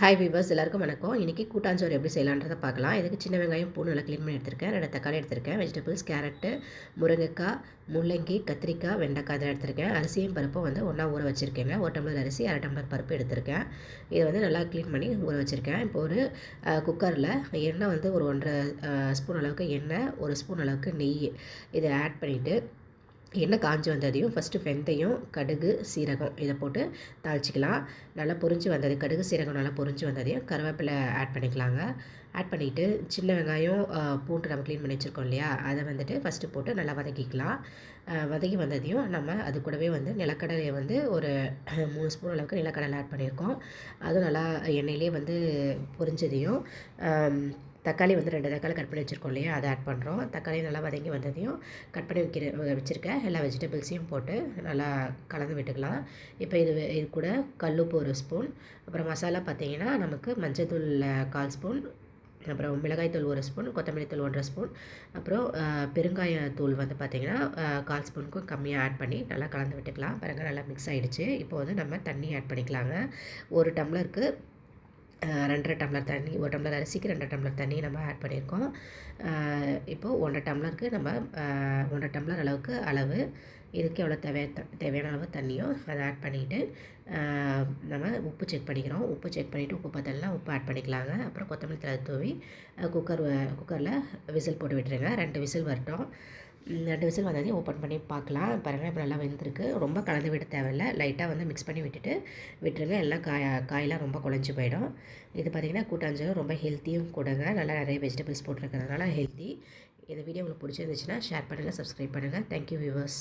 Hi viewers எல்லாருக்கும் வணக்கம். இன்றைக்கி கூட்டாஞ்சோறு எப்படி செய்யலான்றதை பார்க்கலாம். இதுக்கு சின்ன வெங்காயம் பூண்டு நல்லா க்ளீன் பண்ணி எடுத்திருக்கேன். ரெண்டு தக்காளி எடுத்திருக்கேன். வெஜிடபிள்ஸ் கேரட்டு முருங்கைக்காய் முள்ளங்கி கத்திரிக்காய் வெண்டைக்காய் இதெல்லாம் எடுத்திருக்கேன். அரிசியும் பருப்பும் வந்து ஒன்றா ஊற வச்சுருக்கேங்க. ஒரு டம்ளர் அரிசி அரை டம்ளர் பருப்பு எடுத்திருக்கேன். இதை வந்து நல்லா க்ளீன் பண்ணி ஊற வச்சுருக்கேன். இப்போ ஒரு குக்கரில் எண்ணெய் வந்து ஒரு ஒன்றரை ஸ்பூன் அளவுக்கு எண்ணெய் ஒரு ஸ்பூன் அளவுக்கு நெய் இதை ஆட் பண்ணிவிட்டு எண்ணெய் காஞ்சி வந்ததையும் ஃபஸ்ட்டு வெந்தயம் கடுகு சீரகம் இதை போட்டு தாளிச்சிக்கலாம். நல்லா பொறிஞ்சு வந்தது கடுகு சீரகம் நல்லா பொறிஞ்சு வந்ததையும் கருவேப்பிலை ஆட் பண்ணிக்கலாங்க. ஆட் பண்ணிவிட்டு சின்ன வெங்காயம் பூண்டு நம்ம க்ளீன் பண்ணி வச்சுருக்கோம் இல்லையா? அதை வந்துட்டு ஃபஸ்ட்டு போட்டு நல்லா வதக்கிக்கலாம். வதக்கி வந்ததையும் நம்ம அது கூடவே வந்து நிலக்கடலையை வந்து ஒரு மூணு ஸ்பூன் அளவுக்கு நிலக்கடலை ஆட் பண்ணியிருக்கோம். அதுவும் நல்லா எண்ணெயிலே வந்து பொரிஞ்சதையும் தக்காளி வந்து ரெண்டு தக்காளி கட் பண்ணி வச்சுருக்கோம் இல்லையா? அதை ஆட் பண்ணுறோம் தக்காளி நல்லா வதங்கி வந்ததையும் கட் பண்ணி வைக்கிற வச்சுருக்கேன் எல்லா வெஜிடபிள்ஸையும் போட்டு நல்லா கலந்து விட்டுக்கலாம். இப்போ இது இது கூட கல்லுப்பு ஒரு ஸ்பூன் அப்புறம் மசாலா பார்த்திங்கன்னா நமக்கு மஞ்சள்தூள் கால் ஸ்பூன் அப்புறம் மிளகாய்த்தூள் ஒரு ஸ்பூன் கொத்தமல்லி தூள் ஒன்றரை ஸ்பூன் அப்புறம் பெருங்காயத்தூள் வந்து பார்த்திங்கன்னா கால் ஸ்பூனுக்கும் கம்மியாக ஆட் பண்ணி நல்லா கலந்து விட்டுக்கலாம். பாருங்கள் நல்லா மிக்ஸ் ஆகிடுச்சு இப்போ வந்து நம்ம தண்ணி ஆட் பண்ணிக்கலாங்க. ஒரு டம்ளருக்கு ரெண்டரை டம்ளர் தண்ணி ஒரு டம்ளர் அரிசிக்கு ரெண்டரை டம்ளர் தண்ணி நம்ம ஆட் பண்ணியிருக்கோம். இப்போது ஒன்றரை டம்ளருக்கு நம்ம ஒன்றரை டம்ளர் அளவுக்கு அளவு இதுக்கு எவ்வளோ தேவை தேவையான அளவு தண்ணியோ அதை ஆட் பண்ணிவிட்டு நம்ம உப்பு செக் பண்ணிக்கிறோம். உப்பு செக் பண்ணிவிட்டு உப்பு பார்த்தலாம் உப்பு ஆட் பண்ணிக்கலாங்க. அப்புறம் கொத்தமல்லி தலை தூவி குக்கர் குக்கரில் விசில் போட்டு விட்டுருங்க. ரெண்டு விசில் வரட்டும். ரெண்டு விசில் வந்ததையும் ஓப்பன் பண்ணி பார்க்கலாம். பாருங்கள் இப்போ நல்லா வெந்திருக்கு. ரொம்ப கலந்து விட தேவையில்லை. லைட்டாக வந்து மிக்ஸ் பண்ணி விட்டுட்டு விட்டுருங்க. எல்லாம் காய் காயெலாம் ரொம்ப குழஞ்சி போயிடும். இது பார்த்திங்கன்னா கூட்டாஞ்சலும் ரொம்ப ஹெல்த்தியும் கொடுங்க. நல்லா நிறைய வெஜிடபிள்ஸ் போட்டிருக்கிறதுனால ஹெல்த்தி இந்த வீடியோ உங்களுக்கு பிடிச்சிருந்துச்சுன்னா ஷேர் பண்ணுங்கள் சப்ஸ்கிரைப் பண்ணுங்கள் தேங்க்யூ வியூவர்ஸ்